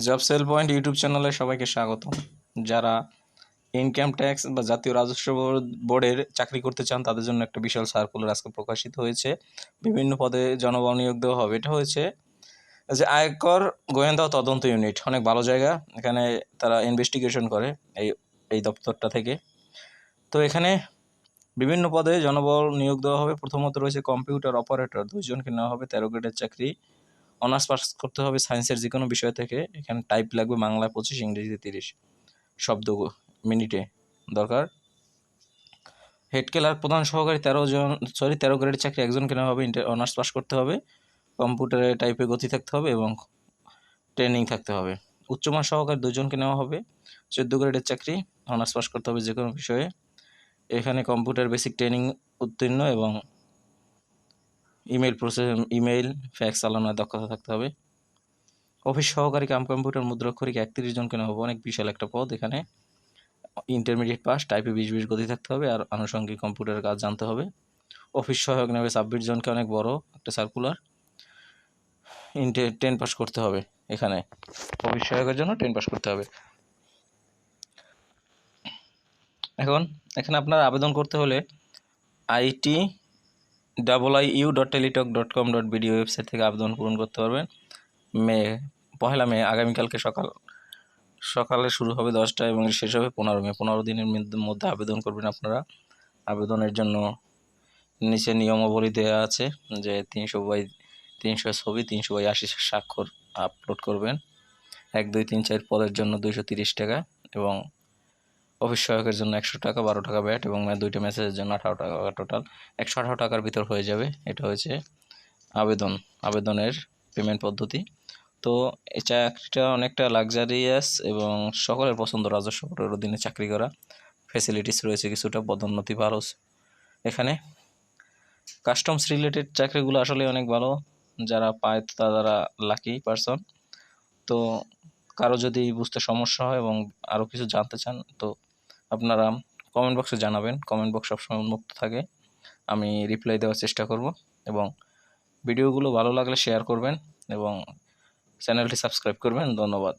Job sell point YouTube চ্যানেলে সবাইকে স্বাগত যারা ইনকাম ট্যাক্স বা জাতীয় রাজস্ব বোর্ডের চাকরি করতে চান, তাদের জন্য একটা বিশাল সার্কুলার আজকে প্রকাশিত হয়েছে। বিভিন্ন পদে জনবল নিয়োগ দেওয়া হবে। এটা হয়েছে যে আয়কর গোয়েন্দা তদন্ত ইউনিট। অনেক ভালো জায়গা। এখানে তারা ইনভেস্টিগেশন করে এই এই দপ্তরটা থেকে। তো এখানে বিভিন্ন পদে জনবল নিয়োগ দেওয়া হবে। প্রথমত রয়েছে কম্পিউটার অপারেটর দুইজনকে নেওয়া হবে। তেরো গ্রেডের চাকরি। অনার্স পাস করতে হবে সায়েন্সের যে কোনো বিষয় থেকে, এখানে টাইপ লাগবে বাংলায় পঁচিশ, ইংরেজিতে তিরিশ শব্দ মিনিটে দরকার। হেড ক্লার্ক প্রধান সহকারী তেরো জন সরি তেরো গ্রেডের চাকরি একজনকে নেওয়া হবে? ইন্টার অনার্স পাস করতে হবে কম্পিউটারে টাইপে গতি থাকতে হবে এবং ট্রেনিং থাকতে হবে। উচ্চমান সহকারী দুজনকে নেওয়া হবে? চোদ্দ গ্রেডের চাকরি অনার্স পাস করতে হবে যে কোনো বিষয়ে। এখানে কম্পিউটার বেসিক ট্রেনিং উত্তীর্ণ এবং ইমেল প্রসেস ইমেল ফ্যাক্স চালানোর দক্ষতা থাকতে হবে। অফিস সহকারী কাম কম্পিউটার মুদ্রাক্ষরিক একত্রিশ জনকে নেওয়া হবে। অনেক বিশাল একটা পদ এখানে। ইন্টারমিডিয়েট পাস, টাইপে বিশ বিশ গতি থাকতে হবে আর আনুষঙ্গিক কম্পিউটারের কাজ জানতে হবে। অফিস সহায়ক নেবে ছাব্বিশ জনকে, অনেক বড় একটা সার্কুলার ইন্টে টেন পাস করতে হবে এখানে। অফিস সহায়কের জন্য টেন পাস করতে হবে। এখন, এখানে আপনার আবেদন করতে হলে IT double I U dot Teletalk dot com dot BD website থেকে আবেদন পূরণ করতে পারবেন। মে, পহেলা মে, আগামীকালকে সকাল, সকালে শুরু হবে দশটা এবং শেষ হবে পনেরো মে। পনেরো দিনের মধ্যে- মধ্যে আবেদন করবেন আপনারা। আবেদনের জন্য নিচে নিয়মাবলী দেওয়া আছে যে তিনশো বাই, তিনশো ছবি, তিনশো বাই আশি স্বাক্ষর আপলোড করবেন। এক, দুই, তিন, চার পদের জন্য দুইশো তিরিশ টাকা এবং অফিস সহায়কের জন্য একশো টাকা, বারো টাকা ব্যাট এবং দুইটা মেসেজের জন্য আঠারো টাকা টোটাল একশো আঠারো টাকার ভিতর হয়ে যাবে। এটা হয়েছে আবেদন, আবেদনের পেমেন্ট পদ্ধতি। তো এই চাকরিটা অনেকটা লাক্সারিয়াস এবং সকলের পছন্দ, রাজস্ব বোর্ডের অধীনে চাকরি করা। ফেসিলিটিস রয়েছে কিছুটা, পদোন্নতি ভালো। এখানে কাস্টমস রিলেটেড চাকরিগুলো আসলে অনেক ভালো। যারা পায় তারা লাকি পারসন তো কারও যদি বুঝতে সমস্যা হয় এবং আরও কিছু জানতে চান, তো আপনারা কমেন্ট বক্সে জানাবেন। কমেন্ট বক্স সবসময় উন্মুক্ত থাকে। আমি রিপ্লাই দেওয়ার চেষ্টা করব এবং ভিডিওগুলো ভালো লাগলে শেয়ার করবেন এবং চ্যানেলটি সাবস্ক্রাইব করবেন। ধন্যবাদ।